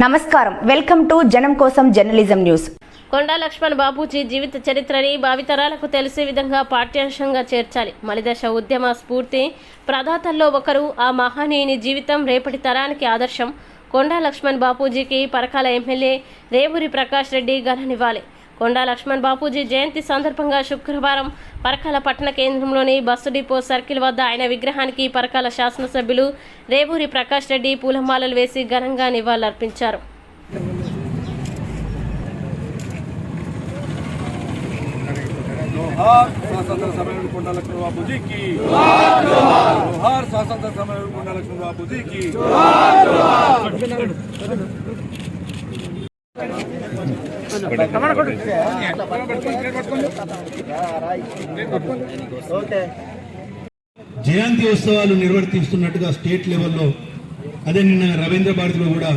నమస్కారం. Welcome to జనం కోసం జర్నలిజం న్యూస్. కొండా లక్ష్మణ్ బాబూజీ జీవిత చరిత్రని భావితరాలకు తెలిసే విధంగా పాఠ్యాంశంగా చేర్చాలి. మలిదశ ఉద్యమ స్ఫూర్తి ప్రదాతల్లో ఒకరు ఆ మహానీయుని జీవితం రేపటి తరానికి ఆదర్శం. కొండా లక్ష్మణ్ బాపూజీకి పరకాల ఎమ్మెల్యే రేవూరి ప్రకాష్ రెడ్డి ఘననివ్వాలి. కొండా లక్ష్మణ్ బాపూజీ జయంతి సందర్భంగా శుక్రవారం పరకాల పట్టణ కేంద్రంలోని బస్సు డిపో సర్కిల్ వద్ద ఆయన విగ్రహానికి పరకాల శాసనసభ్యులు రేవూరి ప్రకాష్ రెడ్డి పూలమాలలు వేసి ఘనంగా నివాళులర్పించారు. స్వాతంత్ర సమయంలో బాబుజీకి స్వాతంత్ర సమయంలో బాబుజీకి జయంతి ఉత్సవాలు నిర్వర్తిస్తున్నట్టుగా స్టేట్ లెవెల్లో అదే నిన్న రవీంద్ర భారతిలో కూడా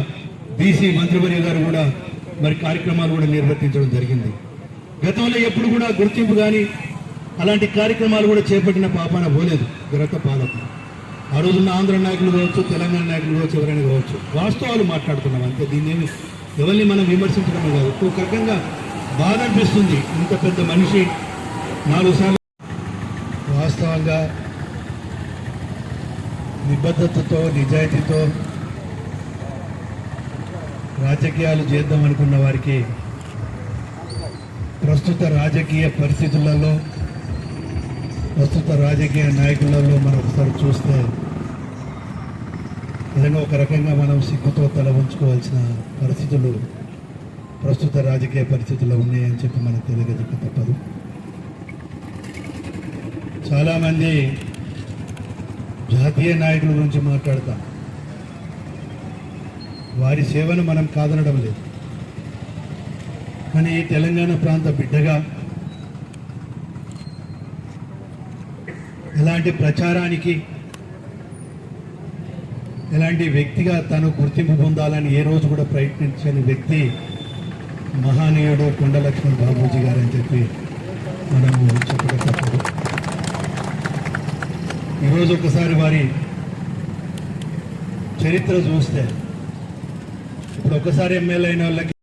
బీసీ మంత్రివర్య గారు కూడా మరి కార్యక్రమాలు కూడా నిర్వర్తించడం జరిగింది. గతంలో ఎప్పుడు కూడా గుర్తింపు కానీ అలాంటి కార్యక్రమాలు కూడా చేపట్టిన పాపాన పోలేదు గత పాలకులు. ఆ రోజున్న ఆంధ్ర నాయకులు కావచ్చు తెలంగాణ నాయకులు కావచ్చు ఎవరైనా కావచ్చు వాస్తవాలు మాట్లాడుతున్నాం అంతే దీన్ని ఏమి ఎవరిని మనం విమర్శించడం కాదు. ఒక రకంగా బాధ అనిపిస్తుంది. ఇంత పెద్ద మనిషి నాలుగు సార్లు వాస్తవంగా నిబద్ధతతో నిజాయితీతో రాజకీయాలు చేద్దాం అనుకున్న వారికి ప్రస్తుత రాజకీయ పరిస్థితులలో ప్రస్తుత రాజకీయ నాయకులలో మనం ఒకసారి చూస్తే నిజంగా ఒక రకంగా మనం సిగ్గుతో తల ఉంచుకోవాల్సిన పరిస్థితులు ప్రస్తుత రాజకీయ పరిస్థితుల్లో ఉన్నాయని చెప్పి మనకు తెలియజెప్ప తప్పదు. చాలామంది జాతీయ నాయకుల గురించి మాట్లాడతాం. వారి సేవను మనం కాదనడం లేదు. కానీ తెలంగాణ ప్రాంత బిడ్డగా ఎలాంటి ప్రచారానికి ఇలాంటి వ్యక్తిగా తను గుర్తింపు పొందాలని ఏ రోజు కూడా ప్రయత్నించని వ్యక్తి మహానీయుడు కొండలక్ష్మణ్ బాబూజీ గారు అని చెప్పి మనము చెప్పక తప్పదు. ఈరోజు ఒకసారి వారి చరిత్ర చూస్తే ఇప్పుడు ఒకసారి ఎమ్మెల్యే అయిన వాళ్ళకి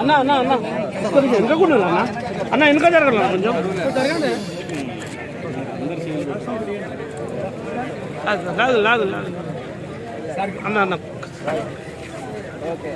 అన్న అన్న అన్న. కొంచెం వెనకకుండా అన్న. అన్న వెనుక జరగల కొంచెం. లేదు లేదు లేదు అన్న అన్న. ఓకే